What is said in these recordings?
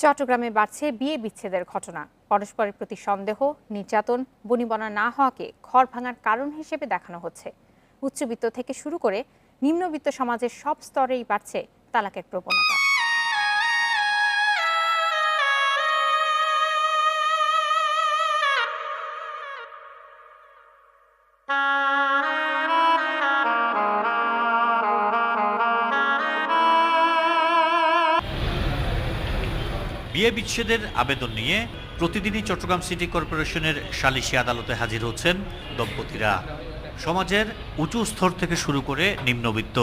চট্টগ্রামে বাড়ছে বিয়ে বিচ্ছেদের ঘটনা। পরস্পরের প্রতি সন্দেহ, নির্যাতন, বনিবনা না হওয়াকে ঘর ভাঙার কারণ হিসেবে দেখানো হচ্ছে। উচ্চবিত্ত থেকে শুরু করে নিম্নবিত্ত সমাজের সব স্তরেই বাড়ছে তালাকের প্রবণতা। বিয়ে বিচ্ছেদের আবেদন নিয়ে প্রতিদিনই চট্টগ্রাম সিটি কর্পোরেশনের সালিশি আদালতে হাজির হচ্ছেন দম্পতিরা। সমাজের উঁচু স্তর থেকে শুরু করে নিম্নবিত্ত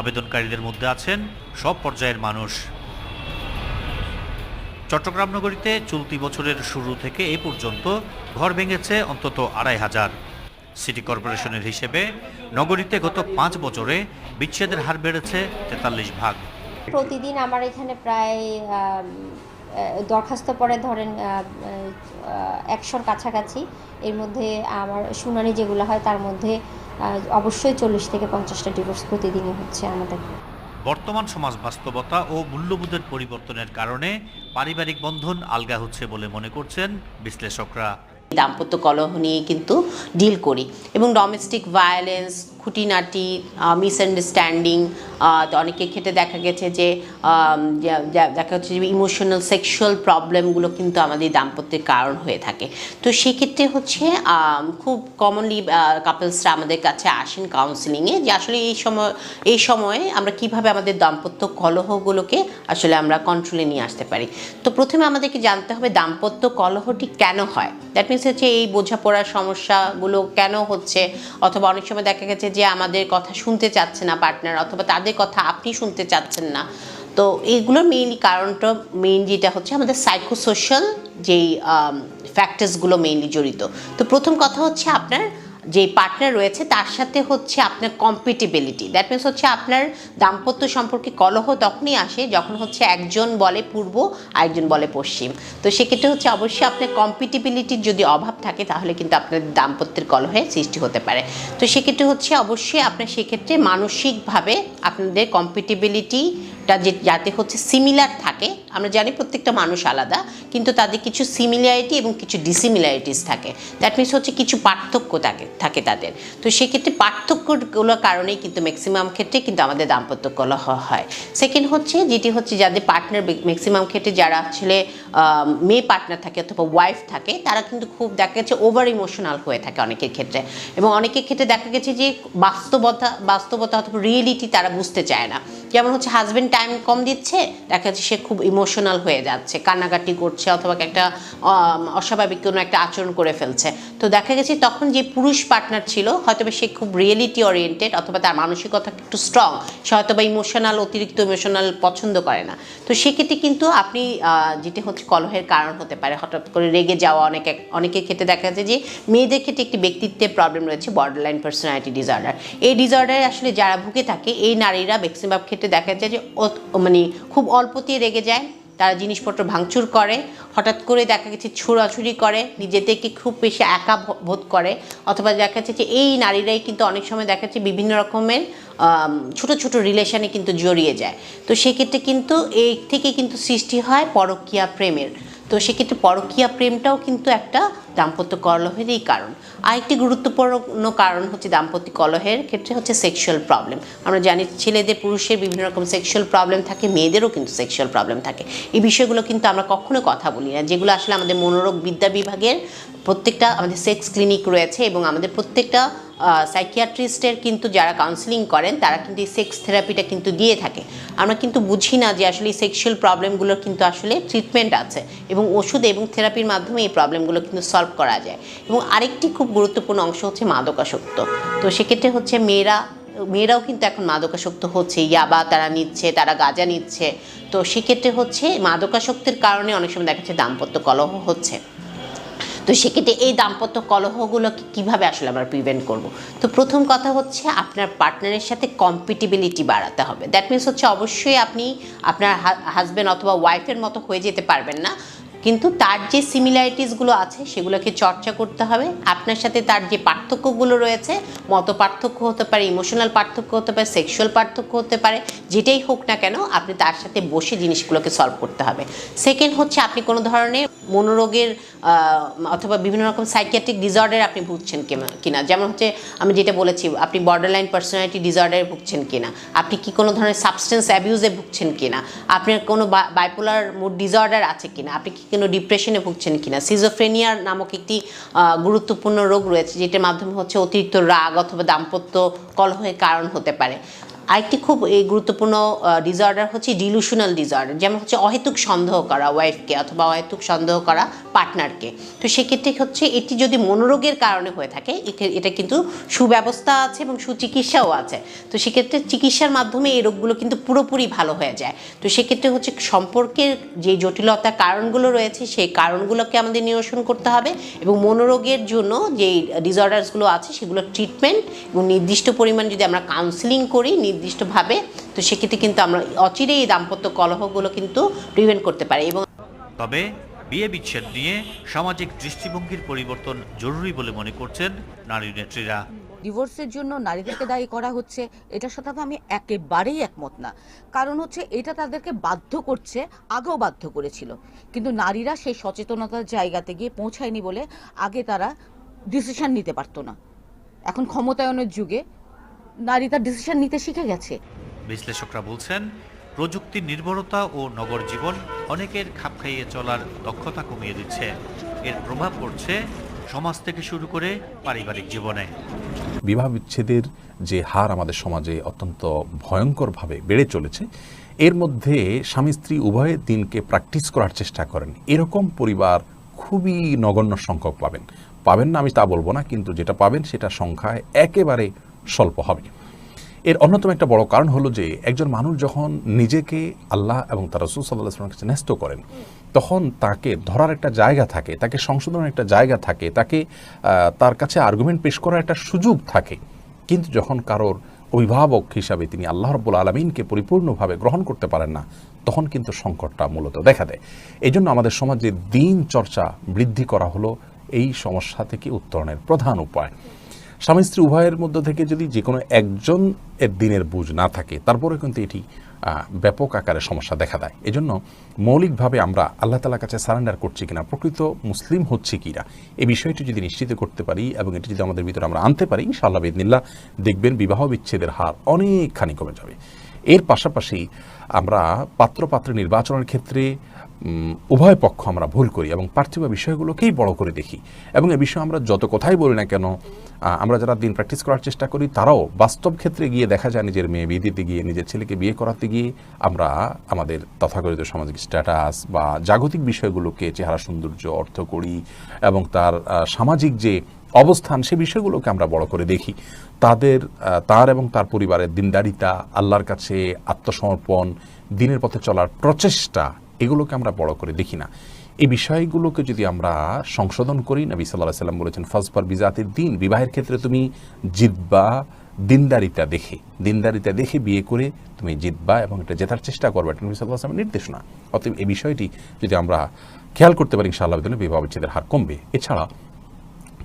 আবেদনকারীদের মধ্যে আছেন সব পর্যায়ের মানুষ। চট্টগ্রাম নগরীতে চলতি বছরের শুরু থেকে এ পর্যন্ত ঘর ভেঙেছে অন্তত আড়াই হাজার। সিটি কর্পোরেশনের হিসেবে নগরীতে গত পাঁচ বছরে বিচ্ছেদের হার বেড়েছে তেতাল্লিশ ভাগ। প্রতিদিন আমার এখানে প্রায় দরখাস্ত পরে ধরেন একশোর কাছাকাছি এর মধ্যে আমার শুনানি যেগুলো হয় তার মধ্যে অবশ্যই চল্লিশ থেকে পঞ্চাশটা ডিভোর্স প্রতিদিনই হচ্ছে আমাদের। বর্তমান সমাজ বাস্তবতা ও মূল্যবোধের পরিবর্তনের কারণে পারিবারিক বন্ধন আলগা হচ্ছে বলে মনে করছেন বিশ্লেষকরা। দাম্পত্য কলহ নিয়ে কিন্তু ডিল করি এবং ডোমেস্টিক ভায়োলেন্স খুঁটিনাটি মিসআন্ডারস্ট্যান্ডিং অনেকের ক্ষেত্রে দেখা গেছে যে দেখা যাচ্ছে যে ইমোশনাল সেক্সুয়াল প্রবলেমগুলো কিন্তু আমাদের দাম্পত্যের কারণ হয়ে থাকে। তো সেক্ষেত্রে হচ্ছে খুব কমনলি কাপলসরা আমাদের কাছে আসেন কাউন্সিলিংয়ে যে আসলে এই সময়, এই সময়ে আমরা কীভাবে আমাদের দাম্পত্য কলহগুলোকে আসলে আমরা কন্ট্রোলে নিয়ে আসতে পারি। তো প্রথমে আমাদেরকে জানতে হবে দাম্পত্য কলহটি কেন হয়? দ্যাট মিনস হচ্ছে এই বোঝাপড়ার সমস্যাগুলো কেন হচ্ছে? অথবা অনেক সময় দেখা গেছে যে আমাদের কথা শুনতে চাচ্ছে না পার্টনার অথবা তাদের কথা আপনি শুনতে চাচ্ছেন না। তো এইগুলোর মেইন কারণটা মেইন যেটা হচ্ছে আমাদের সাইকোসোশ্যাল যেই ফ্যাক্টার্সগুলো মেইনলি জড়িত। তো প্রথম কথা হচ্ছে আপনার যে পার্টনার রয়েছে, তার সাথে হচ্ছে আপনার কম্পিটিবিলিটি দ্যাট মিনস হচ্ছে আপনার দাম্পত্য সম্পর্কে কলহ তখনই আসে যখন হচ্ছে একজন বলে পূর্ব আর একজন বলে পশ্চিম। তো সেক্ষেত্রে হচ্ছে অবশ্যই আপনার কম্পিটিবিলিটির যদি অভাব থাকে, তাহলে কিন্তু আপনার দাম্পত্যের কলহের সৃষ্টি হতে পারে। তো সেক্ষেত্রে হচ্ছে অবশ্যই আপনার সেক্ষেত্রে মানসিকভাবে আপনাদের কম্পিটিবিলিটিটা যে যাতে হচ্ছে সিমিলার থাকে, আমরা জানি প্রত্যেকটা মানুষ আলাদা, কিন্তু তাদের কিছু সিমিলারিটি এবং কিছু ডিসিমিলারিটিস থাকে। দ্যাট মিনস হচ্ছে কিছু পার্থক্য থাকে থাকে তাদের। তো সেক্ষেত্রে পার্থক্যগুলোর কারণেই কিন্তু ম্যাক্সিমাম ক্ষেত্রে কিন্তু আমাদের দাম্পত্য কলহ হয়। সেকেন্ড হচ্ছে, যেটি হচ্ছে যাদের পার্টনার ম্যাক্সিমাম ক্ষেত্রে যারা আসলে মেয়ে পার্টনার থাকে অথবা ওয়াইফ থাকে, তারা কিন্তু খুব দেখা গেছে ওভার ইমোশনাল হয়ে থাকে অনেকের ক্ষেত্রে। এবং অনেকের ক্ষেত্রে দেখা গেছে যে বাস্তবতা বাস্তবতা অথবা রিয়েলিটি তারা বুঝতে চায় না। যেমন হচ্ছে হাজব্যান্ড টাইম কম দিচ্ছে, দেখা যাচ্ছে সে খুব ইমোশনাল হয়ে যাচ্ছে, কান্নাকাটি করছে অথবা একটা অস্বাভাবিক কোনো একটা আচরণ করে ফেলছে। তো দেখা গেছে তখন যে পুরুষ পার্টনার ছিল হয়তো সে খুব রিয়েলিটি ওরিয়েন্টেড অথবা তার মানসিকতা একটু স্ট্রং সে হয়তো বা ইমোশনাল অতিরিক্ত ইমোশনাল পছন্দ করে না। তো সেক্ষেত্রে কিন্তু আপনি যেটি হচ্ছে কলহের কারণ হতে পারে, হঠাৎ করে রেগে যাওয়া, অনেক, অনেকের ক্ষেত্রে দেখা যাচ্ছে যে মেয়েদের ক্ষেত্রে একটি ব্যক্তিত্বের প্রবলেম রয়েছে বর্ডারলাইন পার্সোনালিটি ডিসঅর্ডার এই ডিসঅর্ডারে আসলে যারা ভুগে থাকে, এই নারীরা ম্যাক্সিমাম ক্ষেত্রে দেখা যায় যে মানে খুব অল্পতেই রেগে যায়। তারা জিনিসপত্র ভাঙচুর করে, হঠাৎ করে দেখা গেছে ছোড়াছুরি করে, নিজেদেরকে খুব বেশি একা বোধ করে। অথবা দেখা যাচ্ছে যে এই নারীরাই কিন্তু অনেক সময় দেখা যাচ্ছে বিভিন্ন রকমের ছোট ছোট রিলেশনে কিন্তু জড়িয়ে যায়। তো সেক্ষেত্রে কিন্তু এই থেকে কিন্তু সৃষ্টি হয় পরকীয়া প্রেমের। তো সেক্ষেত্রে পরকীয়া প্রেমটাও কিন্তু একটা দাম্পত্য কলহেরই কারণ। আরেকটি গুরুত্বপূর্ণ কারণ হচ্ছে দাম্পত্য কলহের ক্ষেত্রে হচ্ছে সেক্সুয়াল প্রবলেম আমরা জানি ছেলেদের, পুরুষের বিভিন্ন রকম সেক্সুয়াল প্রবলেম থাকে, মেয়েদেরও কিন্তু সেক্সুয়াল প্রবলেম থাকে। এই বিষয়গুলো কিন্তু আমরা কখনো কথা বলি না, যেগুলো আসলে আমাদের মনোরোগ বিদ্যা বিভাগের প্রত্যেকটা আমাদের সেক্স ক্লিনিক রয়েছে এবং আমাদের প্রত্যেকটা সাইকিয়াট্রিস্টের কিন্তু যারা কাউন্সিলিং করেন, তারা কিন্তু এই সেক্স থেরাপিটা কিন্তু দিয়ে থাকে। আমরা কিন্তু বুঝি না যে আসলে সেক্সুয়াল প্রবলেমগুলোর কিন্তু আসলে ট্রিটমেন্ট আছে এবং ওষুধ এবং থেরাপির মাধ্যমে এই প্রবলেমগুলো কিন্তু সলভ করা যায়। এবং আরেকটি খুব গুরুত্বপূর্ণ অংশ হচ্ছে মাদকাসক্ত। তো সেক্ষেত্রে হচ্ছে মেয়েরা, মেয়েরাও কিন্তু এখন মাদকাসক্ত হচ্ছে, ইয়াবা তারা নিচ্ছে, তারা গাঁজা নিচ্ছে। তো সেক্ষেত্রে হচ্ছে মাদকাসক্তের কারণে অনেক সময় দেখা যাচ্ছে দাম্পত্য কলহ হচ্ছে। তো সেক্ষেত্রে এই দাম্পত্য কলহগুলোকে কীভাবে আসলে আমরা প্রিভেন্ট করব? তো প্রথম কথা হচ্ছে আপনার পার্টনারের সাথে কম্পিটিবিলিটি বাড়াতে হবে। দ্যাট মিনস হচ্ছে অবশ্যই আপনি আপনার হাজব্যান্ড অথবা ওয়াইফের মতো হয়ে যেতে পারবেন না। কিন্তু তার যে সিমিলারিটিসগুলো আছে সেগুলোকে চর্চা করতে হবে। আপনার সাথে তার যে পার্থক্যগুলো রয়েছে। মত পার্থক্য হতে পারে ইমোশনাল পার্থক্য হতে পারে সেক্সুয়াল পার্থক্য হতে পারে, যেটাই হোক না কেন আপনি তার সাথে বসে জিনিসগুলোকে সলভ করতে হবে। সেকেন্ড হচ্ছে আপনি কোনো ধরনের মনোরোগের অথবা বিভিন্ন রকম সাইকিয়াট্রিক ডিসঅর্ডার আপনি ভুগছেন কিনা- যেমন হচ্ছে আমি যেটা বলেছি, আপনি বর্ডারলাইন পার্সোনালিটি ডিসঅর্ডারে ভুগছেন কিনা। আপনি কি কোনো ধরনের সাবস্টেন্স অ্যাবিউজে ভুগছেন কিনা? আপনার কোনো বাইপোলার মুড ডিসঅর্ডার আছে কিনা? আপনি কি কোনো ডিপ্রেশনে ভুগছেন কিনা? সিজোফ্রেনিয়ার নামক একটি গুরুত্বপূর্ণ রোগ রয়েছে, যেটার মাধ্যমে হচ্ছে অতিরিক্ত রাগ অথবা দাম্পত্য কলহের কারণ হতে পারে। আরেকটি খুব গুরুত্বপূর্ণ ডিসঅর্ডার হচ্ছে ডিলুশনাল ডিসঅর্ডার যেমন হচ্ছে অহেতুক সন্দেহ করা ওয়াইফকে অথবা অহেতুক সন্দেহ করা পার্টনারকে তো সেক্ষেত্রে হচ্ছে এটি যদি মনোরোগের কারণে হয়ে থাকে এটা কিন্তু সুব্যবস্থা আছে এবং সুচিকিৎসাও আছে। তো সেক্ষেত্রে চিকিৎসার মাধ্যমে এই রোগগুলো কিন্তু পুরোপুরি ভালো হয়ে যায়। তো সেক্ষেত্রে হচ্ছে সম্পর্কের যে জটিলতা কারণগুলো রয়েছে, সেই কারণগুলোকে আমাদের নিরসন করতে হবে এবং মনোরোগের জন্য যে ডিসঅর্ডার্সগুলো আছে, সেগুলো ট্রিটমেন্ট এবং নির্দিষ্ট পরিমাণ যদি আমরা কাউন্সিলিং করি নির্দিষ্টভাবে তো সেক্ষেত্রে কিন্তু আমরা অচিরেই এই দাম্পত্য কলহগুলো কিন্তু প্রিভেন্ট করতে পারি এবং তবে বিয়ে বিচ্ছেদ নিয়ে সামাজিক দৃষ্টিভঙ্গির পরিবর্তন জরুরি বলে মনে করছেন নারী নেত্রীরা। ডিভোর্সের জন্য নারীদেরকে দায়ী করা হচ্ছে এটার সাথে আমি একেবারেই একমত না। কারণ হচ্ছে এটা তাদেরকে বাধ্য করছে আগেও বাধ্য করেছিল। কিন্তু নারীরা সেই সচেতনতার জায়গাতে গিয়ে পৌঁছায়নি বলে আগে তারা ডিসিশন নিতে পারতো না। এখন ক্ষমতায়নের যুগে নারী তার ডিসিশন নিতে শিখে গেছে। বিশ্লেষকরা বলছেন প্রযুক্তির নির্ভরতা ও নগর জীবন অনেকের খাপ খাইয়ে চলার দক্ষতা কমিয়ে দিচ্ছে। এর প্রভাব পড়ছে সমাজ থেকে শুরু করে পারিবারিক জীবনে। বিবাহ বিচ্ছেদের যে হার আমাদের সমাজে অত্যন্ত ভয়ঙ্করভাবে বেড়ে চলেছে এর মধ্যে স্বামী স্ত্রী উভয় দিনকে প্র্যাকটিস করার চেষ্টা করেন। এরকম পরিবার খুবই নগণ্য সংখ্যক পাবেন। পাবেন না আমি তা বলব না কিন্তু যেটা পাবেন সেটা সংখ্যায় একেবারে স্বল্প হবে। এর অন্যতম একটা বড় কারণ হলো যে, একজন মানুষ যখন নিজেকে আল্লাহ এবং তার রসুল সাল্লাহ আসলামের কাছে ন্যস্ত করেন, তখন তাকে ধরার একটা জায়গা থাকে, তাকে সংশোধনের একটা জায়গা থাকে, তাকে তার কাছে আর্গুমেন্ট পেশ করার একটা সুযোগ থাকে। কিন্তু যখন কারোর অভিভাবক হিসাবে তিনি আল্লাহ রব্বুল আলমিনকে পরিপূর্ণভাবে গ্রহণ করতে পারেন না, তখন কিন্তু সংকটটা মূলত দেখা দেয়। এই জন্য আমাদের সমাজে দিন চর্চা বৃদ্ধি করা হলো, এই সমস্যা থেকে উত্তরণের প্রধান উপায়। স্বামী স্ত্রী উভয়ের মধ্য থেকে যদি যে কোনো একজন এর দিনের বুঝ না থাকে তারপরে কিন্তু এটি ব্যাপক আকারে সমস্যা দেখা দেয়। এজন্য মৌলিকভাবে আমরা আল্লাহ তালার কাছে সারেন্ডার করছি কিনা, প্রকৃত মুসলিম হচ্ছে কিনা এই বিষয়টি যদি নিশ্চিত করতে পারি এবং এটি যদি আমাদের ভিতরে আমরা আনতে পারি, ইনশাআল্লাহ বেদিনিল্লাহ দেখবেন বিবাহ বিচ্ছেদের হার অনেকখানি কমে যাবে। এর পাশাপাশি আমরা পাত্র পাত্র নির্বাচনের ক্ষেত্রে উভয় পক্ষ আমরা ভুল করি এবং পার্থিব বিষয়গুলোকেই বড় করে দেখি। এবং এ বিষয়ে আমরা যত কথাই বলি না কেন আমরা যারা দিন প্র্যাকটিস করার চেষ্টা করি, তারাও বাস্তব ক্ষেত্রে গিয়ে দেখা যায় নিজের মেয়ে বিয়ে দিতে গিয়ে, নিজের ছেলেকে বিয়ে করাতে গিয়ে আমরা আমাদের তথাকথিত সামাজিক স্ট্যাটাস বা জাগতিক বিষয়গুলোকে, চেহারা সৌন্দর্য অর্থ করি এবং তার সামাজিক যে অবস্থান, সে বিষয়গুলোকে আমরা বড় করে দেখি। তাদের তার এবং তার পরিবারের দিনদারিতা, আল্লাহর কাছে আত্মসমর্পণ, দিনের পথে চলার প্রচেষ্টা এগুলোকে আমরা বড় করে দেখি না। এই বিষয়গুলোকে যদি আমরা সংশোধন করি, নবী সাল্লাহ সাল্লাম বলেছেন, ফজফর বিজাতের দিন। বিবাহের ক্ষেত্রে তুমি জিতবা দিনদারিতা দেখে দিনদারিতা দেখে বিয়ে করে তুমি জিতবা এবং এটা জেতার চেষ্টা করবে, এটা নবী সাল্লাহ নির্দেশনা অতএব এই বিষয়টি যদি আমরা খেয়াল করতে পারি, ইনশাআল্লাহ বিবাহ বিচ্ছেদের হার কমবে। এছাড়া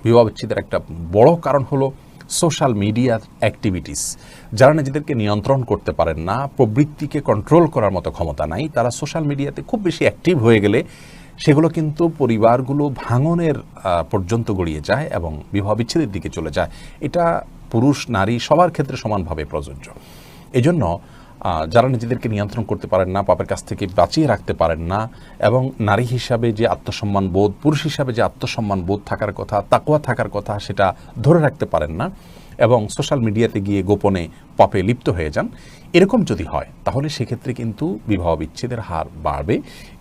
বিবাহ বিচ্ছেদের একটা বড় কারণ হলো সোশ্যাল মিডিয়ার অ্যাক্টিভিটিস। যারা নিজেদেরকে নিয়ন্ত্রণ করতে পারেন না, প্রবৃত্তিকে কন্ট্রোল করার মতো ক্ষমতা নাই, তারা সোশ্যাল মিডিয়াতে খুব বেশি অ্যাক্টিভ হয়ে গেলে সেগুলো কিন্তু পরিবারগুলো ভাঙনের পর্যন্ত গড়িয়ে যায় এবং বিবাহ বিচ্ছেদের দিকে চলে যায়। এটা পুরুষ, নারী সবার ক্ষেত্রে সমানভাবে প্রযোজ্য। এজন্য যারা নিজেদেরকে নিয়ন্ত্রণ করতে পারেন না, পাপের কাছ থেকে বাঁচিয়ে রাখতে পারেন না, এবং নারী হিসাবে যে আত্মসম্মান বোধ, পুরুষ হিসাবে যে আত্মসম্মান বোধ থাকার কথা তাকুয়া থাকার কথা সেটা ধরে রাখতে পারেন না, এবং সোশ্যাল মিডিয়াতে গিয়ে গোপনে পাপে লিপ্ত হয়ে যান। এরকম যদি হয়, তাহলে সেক্ষেত্রে কিন্তু বিবাহ বিচ্ছেদের হার বাড়বে।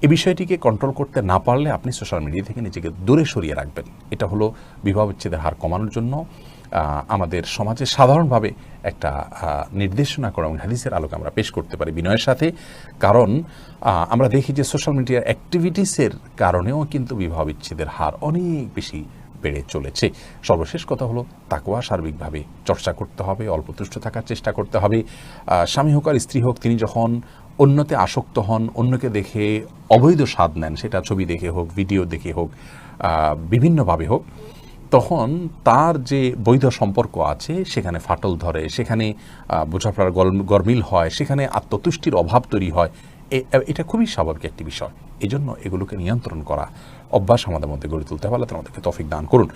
এ বিষয়টিকে কন্ট্রোল করতে না পারলে আপনি সোশ্যাল মিডিয়া থেকে নিজেকে দূরে সরিয়ে রাখবেন। এটা হলো বিবাহ বিচ্ছেদের হার কমানোর জন্য। আমাদের সমাজে সাধারণভাবে একটা নির্দেশনা করা এবং হাদিসের আলোকে আমরা পেশ করতে পারি বিনয়ের সাথে। কারণ আমরা দেখি যে সোশ্যাল মিডিয়ার অ্যাক্টিভিটিসের কারণেও কিন্তু বিবাহ বিচ্ছেদের হার অনেক বেশি বেড়ে চলেছে। সর্বশেষ কথা হলো তাকুয়া সার্বিকভাবে চর্চা করতে হবে অল্প তুষ্ট থাকার চেষ্টা করতে হবে। স্বামী হোক আর স্ত্রী হোক, তিনি যখন অন্যতে আসক্ত হন, অন্যকে দেখে অবৈধ স্বাদ নেন, সেটা ছবি দেখে হোক ভিডিও দেখে হোক বিভিন্নভাবে হোক তখন তার যে বৈধ সম্পর্ক আছে, সেখানে ফাটল ধরে, সেখানে বোঝাপড়ার গরমিল হয়, সেখানে আত্মতুষ্টির অভাব তৈরি হয় এটা খুবই স্বাভাবিক একটি বিষয়। এজন্য জন্য এগুলোকে নিয়ন্ত্রণ করা অভ্যাস আমাদের মধ্যে গড়ে তুলতে হবে। আল্লাহ আমাদেরকে তফিক দান করুন।